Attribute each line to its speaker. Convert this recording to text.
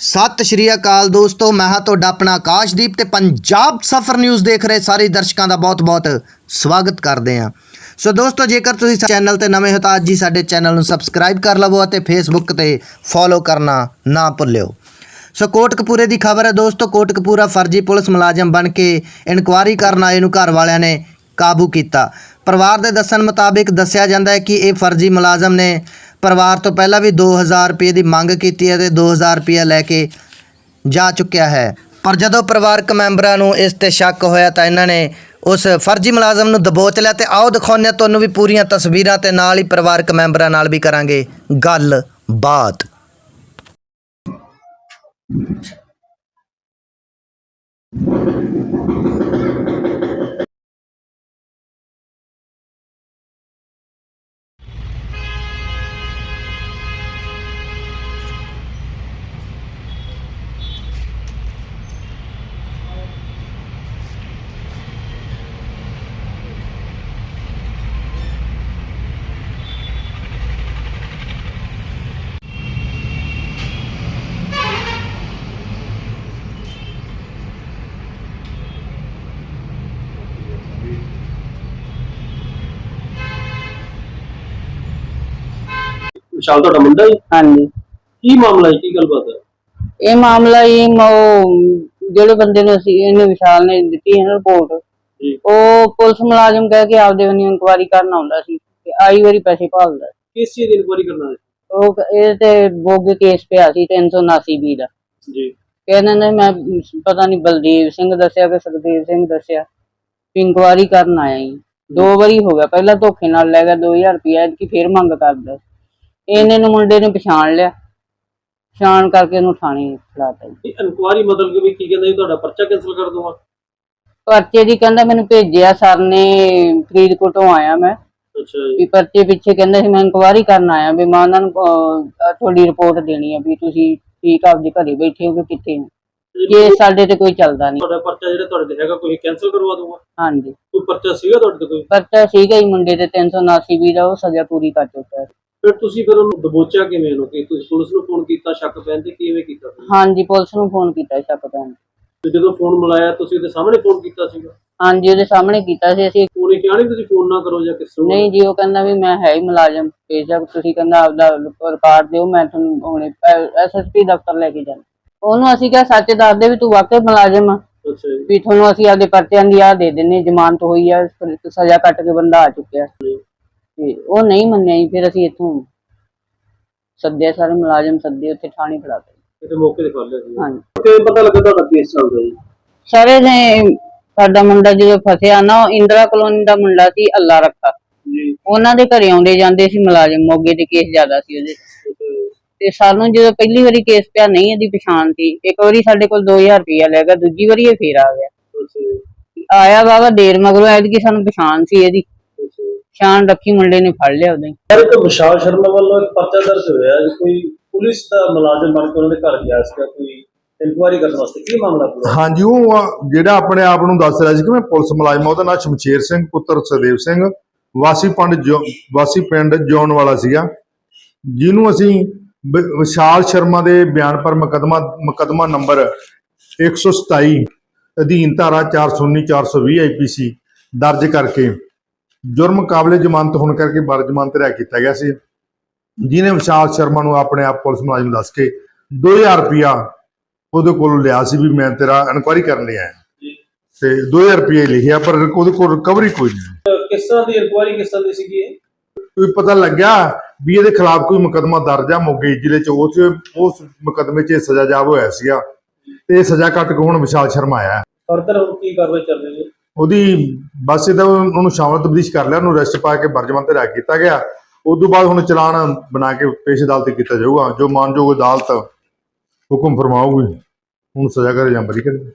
Speaker 1: ਸਤਿ ਸ਼੍ਰੀ ਅਕਾਲ ਦੋਸਤੋ, ਮੈਂ ਹਾਂ ਤੁਹਾਡਾ ਆਪਣਾ ਆਕਾਸ਼ਦੀਪ ਤੇ ਪੰਜਾਬ ਸਫਰ ਨਿਊਜ਼ ਦੇਖ ਰਹੇ ਸਾਰੇ ਦਰਸ਼ਕਾਂ ਦਾ ਬਹੁਤ-ਬਹੁਤ ਸਵਾਗਤ ਕਰਦੇ ਹਾਂ। ਸੋ ਦੋਸਤੋ, ਜੇਕਰ ਤੁਸੀਂ ਚੈਨਲ ਤੇ ਨਵੇਂ ਹੋ ਤਾਂ ਅੱਜ ਹੀ ਸਾਡੇ ਚੈਨਲ ਨੂੰ ਸਬਸਕ੍ਰਾਈਬ ਕਰ ਲਵੋ ਅਤੇ ਫੇਸਬੁੱਕ ਤੇ ਫੋਲੋ ਕਰਨਾ ਨਾ ਭੁੱਲਿਓ। ਸੋ ਕੋਟਕਪੂਰੇ ਦੀ ਖਬਰ ਹੈ ਦੋਸਤੋ, ਕੋਟਕਪੂਰਾ ਫਰਜ਼ੀ ਪੁਲਿਸ ਮੁਲਾਜ਼ਮ ਬਣ ਕੇ ਇਨਕੁਆਰੀ ਕਰਨ ਆਏ ਨੂੰ ਘਰ ਵਾਲਿਆਂ ਨੇ ਕਾਬੂ ਕੀਤਾ। ਪਰਿਵਾਰ ਦੇ ਦੱਸਣ ਮੁਤਾਬਿਕ ਦੱਸਿਆ ਜਾਂਦਾ ਹੈ ਕਿ ਇਹ ਫਰਜ਼ੀ ਮੁਲਾਜ਼ਮ ਨੇ ਪਰਿਵਾਰ ਤੋਂ ਪਹਿਲਾਂ ਵੀ 2000 ਰੁਪਏ ਦੀ ਮੰਗ ਕੀਤੀ ਹੈ ਤੇ 2000 ਰੁਪਏ ਲੈ ਕੇ ਜਾ ਚੁੱਕਿਆ ਹੈ। ਪਰ ਜਦੋਂ ਪਰਿਵਾਰਕ ਮੈਂਬਰਾਂ ਨੂੰ ਇਸ ਤੇ ਸ਼ੱਕ ਹੋਇਆ ਤਾਂ ਇਹਨਾਂ ਨੇ ਉਸ ਫਰਜ਼ੀ ਮੁਲਾਜ਼ਮ ਨੂੰ ਦਬੋਚ ਲਿਆ ਤੇ ਆਓ ਦਿਖਾਉਂਦੇ ਹਾਂ, ਤੁਹਾਨੂੰ ਵੀ ਪੂਰੀਆਂ ਤਸਵੀਰਾਂ ਤੇ ਨਾਲ ਹੀ ਪਰਿਵਾਰਕ ਮੈਂਬਰਾਂ ਨਾਲ ਵੀ ਕਰਾਂਗੇ ਗੱਲ ਬਾਤ
Speaker 2: ਵਿਸ਼ਾਲ ਤੁਹਾਡਾ ਮੁੰਡਾ ਹੈ?
Speaker 3: ਹਾਂਜੀ।
Speaker 2: ਕੀ ਮਾਮਲਾ ਹੈ ਕੀ ਗੱਲਬਾਤ ਹੈ?
Speaker 3: ਇਹ ਮਾਮਲਾ ਇਹ ਜਿਹੜੇ ਬੰਦੇ ਨੂੰ ਅਸੀਂ ਇਹਨੇ ਵਿਸ਼ਾਲ ਨੇ ਦਿੱਤੀ ਹੈ ਨਾ ਰਿਪੋਰਟ
Speaker 2: ਜੀ।
Speaker 3: ਉਹ ਪੁਲਿਸ ਮੁਲਾਜ਼ਮ ਕਹਿ ਕੇ ਆਪਦੇ ਵੱਲੋਂ ਇਨਕੁਆਰੀ ਕਰਨ ਆਉਂਦਾ ਸੀ ਤੇ ਆਈ ਵਾਰੀ ਪੈਸੇ ਭਾਲਦਾ
Speaker 2: ਕਿਸ ਚੀਜ਼ ਦੀ ਇਨਕੁਆਰੀ ਕਰਨਾ ਹੈ?
Speaker 3: ਉਹ ਕ- ਇਹ ਤੇ ਬੋਗੇ ਕੇਸ ਪਿਆ ਸੀ 379 ਬੀ ਦਾ।
Speaker 2: ਜੀ।
Speaker 3: ਕਹਿੰਦੇ ਨੇ ਮੈਂ ਪਤਾ ਨਹੀਂ ਬਲਦੇਵ ਸਿੰਘ ਦੱਸਿਆ ਕਿ ਸੁਖਦੇਵ ਸਿੰਘ ਦੱਸਿਆ ਵੀ ਇਨਕੁਆਰੀ ਕਰਨ ਆਇਆ ਜੀ। ਦੋ ਵਾਰੀ ਹੋ ਗਿਆ ਪਹਿਲਾਂ ਧੋਖੇ ਨਾਲ ਲੈ ਗਿਆ 2000 ਰੁਪਇਆ ਕਿ ਫੇਰ ਮੰਗ ਕਰਦਾ ਇਹਨੇ ਨੂੰ ਮੁੰਡੇ ਨੇ ਪਛਾਣ ਲਿਆ। ਪਛਾਣ ਕਰਕੇ ਉਹਨੂੰ ਥਾਣੇ ਫੜਾਤਾ ਜੀ
Speaker 2: ਇਹ ਇਨਕੁਆਰੀ ਮਤਲਬ ਕਿ ਵੀ ਕੀ ਕਹਿੰਦਾ ਤੁਹਾਡਾ ਪਰਚਾ ਕੈਨਸਲ ਕਰ ਦਵਾਂ?
Speaker 3: ਪਰਚੇ ਦੀ ਕਹਿੰਦਾ ਮੈਨੂੰ ਭੇਜਿਆ ਸਰ ਨੇ ਫਰੀਦਕੋਟੋਂ ਆਇਆ ਮੈਂ।
Speaker 2: ਅੱਛਾ ਜੀ।
Speaker 3: ਵੀ ਪਰਚੇ ਪਿੱਛੇ ਕਹਿੰਦਾ ਸੀ ਮੈਂ ਇਨਕੁਆਰੀ ਕਰਨ ਆਇਆ ਵੀ ਮੈਂ ਉਹਨਾਂ ਨੂੰ ਅਹ, ਤੁਹਾਡੀ ਰਿਪੋਰਟ ਦੇਣੀ ਹੈ ਵੀ ਤੁਸੀਂ ਠੀਕ ਆਪਦੇ ਘਰੇ ਬੈਠੇ ਹੋ ਕਿ ਕਿੱਥੇ ਹੋ। ਇਹ ਸਾਡੇ ਤੇ ਕੋਈ ਚੱਲਦਾ ਨਹੀਂ।
Speaker 2: ਤੁਹਾਡਾ ਪਰਚਾ ਜਿਹੜਾ ਤੁਹਾਡੇ ਤੇ ਹੈਗਾ ਕੋਈ ਕੈਨਸਲ ਕਰਵਾ ਦੂੰਗਾ
Speaker 3: ਹਾਂਜੀ।
Speaker 2: ਕੋਈ ਪਰਚਾ ਸੀਗਾ ਤੁਹਾਡੇ ਤੇ ਕੋਈ?
Speaker 3: ਪਰਚਾ ਸੀਗਾ ਹੀ ਮੁੰਡੇ ਤੇ 379 ਵੀ ਦਾ ਉਹ ਸਜ਼ਾ ਪੂਰੀ ਕਰ ਚੁੱਕਾ ਹੈ
Speaker 2: ਫਿਰ ਤੁਸੀਂ ਫਿਰ ਉਹਨੂੰ ਦਬੋਚਿਆ ਕਿਵੇਂ ਉਹਨੂੰ? ਕਿ ਤੁਸੀਂ ਪੁਲਿਸ ਨੂੰ ਫੋਨ ਕੀਤਾ ਸ਼ੱਕ ਪੈਣ ਤੇ ਕਿਵੇਂ ਕੀਤਾ ਤੁਸੀਂ?
Speaker 3: ਹਾਂਜੀ ਪੁਲਿਸ ਨੂੰ ਫੋਨ ਕੀਤਾ ਸ਼ੱਕ ਪੈਣ
Speaker 2: ਤੇ। ਜਦੋਂ ਫੋਨ ਮਿਲਾਇਆ ਤੁਸੀਂ ਉਹਦੇ ਸਾਹਮਣੇ ਫੋਨ ਕੀਤਾ ਸੀਗਾ?
Speaker 3: ਹਾਂਜੀ ਉਹਦੇ ਸਾਹਮਣੇ ਕੀਤਾ ਸੀ ਅਸੀਂ
Speaker 2: ਉਹਨੇ ਕਿਹਾ ਨਹੀਂ ਤੁਸੀਂ ਫੋਨ ਨਾ ਕਰੋ ਜਾਂ ਕਿਸੇ ਨੂੰ
Speaker 3: ਨਹੀਂ ਜੀ ਉਹ ਕਹਿੰਦਾ ਵੀ ਮੈਂ ਹੈ ਹੀ ਮੁਲਾਜ਼ਮ ਬੇਸ਼ੱਕ ਤੁਸੀਂ ਕਹਿੰਦਾ ਆਪਦਾ ਰਿਕਾਰਡ ਦਿਓ ਮੈਂ ਤੁਹਾਨੂੰ ਹੁਣੇ ਐਸਐਸਪੀ ਦਫ਼ਤਰ ਲੈ ਕੇ ਜਾਣਾ। ਉਹਨੂੰ ਅਸੀਂ ਕਿਹਾ ਸੱਚ ਦੱਸ ਦੇ ਵੀ ਤੂੰ ਵਾਕਈ ਮੁਲਾਜ਼ਮ ਆ।
Speaker 2: ਅੱਛਾ ਜੀ।
Speaker 3: ਵੀ ਤੁਹਾਨੂੰ ਅਸੀਂ ਆਪਦੇ ਪਰਚਿਆਂ ਦੀ ਆ ਦੇ ਦਿੰਨੇ ਜ਼ਮਾਨਤ ਹੋਈ ਆ ਸ- ਸਜ਼ਾ ਕੱਟ ਕੇ ਬੰਦਾ ਆ ਚੁੱਕਿਆ। ਤੇ ਉਹ ਨਹੀਂ ਮੰਨਿਆ ਜੀ ਫਿਰ ਅਸੀਂ ਇੱਥੋਂ ਸੱਦਿਆ ਸਾਰੇ ਮੁਲਾਜ਼ਮ ਸੱਦੇ ਉੱਥੇ ਥਾਣੇ ਫੜਾ ਦਿੱਤੇ।
Speaker 2: ਕਿਤੇ ਮੌਕੇ ਤੇ ਫੜ ਲਿਆ ਸੀ।
Speaker 3: ਹਾਂਜੀ।
Speaker 2: ਕਿਵੇਂ ਪਤਾ ਲੱਗਾ ਤੁਹਾਡਾ ਕੇਸ ਚੱਲਦਾ ਜੀ?
Speaker 3: ਸਾਰੇ ਨੇ ਸਾਡਾ ਮੁੰਡਾ ਜਦੋਂ ਫਸਿਆ ਨਾ ਉਹ ਇੰਦਰਾ ਕਲੋਨੀ ਦਾ ਮੁੰਡਾ ਸੀ ਅੱਲਾ ਰੱਖਾ।
Speaker 2: ਜੀ।
Speaker 3: ਉਹਨਾਂ ਦੇ ਘਰੇ ਆਉਂਦੇ ਜਾਂਦੇ ਸੀ ਮੁਲਾਜ਼ਮ ਮੋਗੇ ਦੇ ਕੇਸ ਜ਼ਿਆਦਾ ਸੀ ਉਹਦੇ। ਤੇ ਸਾਨੂੰ ਜਦੋਂ ਪਹਿਲੀ ਵਾਰੀ ਕੇਸ ਪਿਆ ਨਹੀਂ ਇਹਦੀ ਪਛਾਣ ਸੀ। ਇੱਕ ਵਾਰੀ ਸਾਡੇ ਕੋਲ 2000 ਰੁਪਇਆ ਲੈ ਗਿਆ ਦੂਜੀ ਵਾਰੀ ਇਹ ਫੇਰ ਆ ਗਿਆ। ਆਇਆ ਬਾਬਾ ਦੇਰ ਮਗਰੋਂ ਐਤਕੀ ਸਾਨੂੰ ਪਛਾਣ ਸੀ ਇਹਦੀ।
Speaker 2: ਜੀ
Speaker 3: ਪਛਾਣ ਰੱਖੀ ਮੁੰਡੇ ਨੇ ਫੜ ਲਿਆ ਉਹਦੇ।
Speaker 2: ਸਰ ਇੱਕ ਵਿਸ਼ਾਲ ਸ਼ਰਮਾ ਵੱਲੋਂ ਇੱਕ ਪਰਚਾ ਦਰਜ ਹੋਇਆ ਹੈ ਕੋਈ ਪੁਲਿਸ ਦਾ ਮੁਲਾਜ਼ਮ ਬਣ ਕੇ ਉਹਨਾਂ ਦੇ ਘਰ ਗਿਆ ਸੀਗਾ ਕੋਈ ਇਨਕੁਆਇਰੀ ਕਰਨ ਵਾਸਤੇ ਕੀ ਮਾਮਲਾ ਪੂਰਾ
Speaker 4: ਹਾਂਜੀ ਉਹ ਆ ਜਿਹੜਾ ਆਪਣੇ ਆਪ ਨੂੰ ਦੱਸ ਰਿਹਾ ਸੀ ਕਿ ਮੈਂ ਪੁਲਿਸ ਮੁਲਾਜ਼ਮ ਆ, ਉਹਦਾ ਨਾਮ ਸ਼ਮਸ਼ੇਰ ਸਿੰਘ ਪੁੱਤਰ ਸਦੇਵ ਸਿੰਘ ਵਾਸੀ ਪਿੰਡ ਜੋ- ਵਾਸੀ ਪਿੰਡ ਜੌਨ ਵਾਲਾ ਸੀਗਾ ਜਿਹਨੂੰ ਅਸੀਂ ਵਿ- ਵਿਸ਼ਾਲ ਸ਼ਰਮਾ ਦੇ ਬਿਆਨ ਪਰ ਮੁਕਦਮਾ ਮੁਕਦਮਾ ਨੰਬਰ 127 ਅਧੀਨ ਧਾਰਾ 419 420 ਆਈਪੀਸੀ ਦਰਜ ਕਰਕੇ ਜੁਰਮ ਕਾਬਲੇ ਜ਼ਮਾਨਤ ਹੋਣ ਕਰਕੇ ਬਾਰ ਜ਼ਮਾਨਤ ਰਿਆ ਕੀਤਾ ਗਿਆ ਸੀ। ਜਿਹਨੇ ਵਿਸ਼ਾਲ ਸ਼ਰਮਾ ਨੂੰ ਆਪਣੇ ਆਪ ਪੁਲਿਸ ਮੁਲਾਜ਼ਮ ਦੱਸ ਕੇ 2000 ਰੁਪਇਆ ਉਹਦੇ ਕੋਲ ਲਿਆ ਸੀ ਵੀ ਮੈਂ ਤੇਰਾ ਇਨਕੁਆਇਰੀ ਕਰਨ ਲਈ ਆਇਆ। ਤੇ 2000 ਰੁਪਏ ਲਿਖਿਆ ਪਰ ਉਹਦੇ ਕੋਲ ਰਿਕਵਰੀ ਕੋਈ ਨਹੀਂ
Speaker 2: ਕਿਸ ਤਰ੍ਹਾਂ ਦੀ ਇਨਕੁਆਇਰੀ ਕਿਸ ਤਰ੍ਹਾਂ ਦੀ ਸੀਗੀ
Speaker 4: ਕੋਈ ਪਤਾ ਲੱਗਿਆ ਵੀ ਇਹਦੇ ਖਿਲਾਫ ਕੋਈ ਮੁਕਦਮਾ ਦਰਜ ਆ ਮੋਗੇ ਜ਼ਿਲ੍ਹੇ ਚ ਉਸ ਉਸ ਮੁਕਦਮੇ 'ਚ ਸਜ਼ਾ ਜਾਬ ਹੋਇਆ ਸੀਗਾ। ਤੇ ਸਜ਼ਾ ਕੱਟ ਕੇ ਹੁਣ ਵਿਸ਼ਾਲ ਸ਼ਰਮਾ ਆਇਆ।
Speaker 2: ਫਰਦਰ ਹੁਣ ਕੀ ਕਾਰਵਾਈ ਚੱਲ ਰਹੀ ਹੈ?
Speaker 4: ਉਹਦੀ ਬਸ ਇਹਦਾ ਉਹਨੂੰ ਸ਼ਾਮਲ ਤਬਦੀਸ਼ ਕਰ ਲਿਆ, ਉਹਨੂੰ ਅਰੈਸਟ ਪਾ ਕੇ ਬਰਜਮਾਨ ਤੇ ਰੱਖ ਕੀਤਾ ਗਿਆ। ਉਸ ਤੋਂ ਬਾਅਦ ਹੁਣ ਚਲਾਨ ਬਣਾ ਕੇ ਪੇਸ਼ ਅਦਾਲਤ ਕੀਤਾ ਜਾਊਗਾ। ਜੋ ਮਾਨਯੋਗ ਅਦਾਲਤ ਹੁਕਮ ਫਰਮਾਊਗੀ ਹੁਣ ਸਜ਼ਾ ਕਰੇ ਜਾਂ ਬਰੀ ਕਰੇ।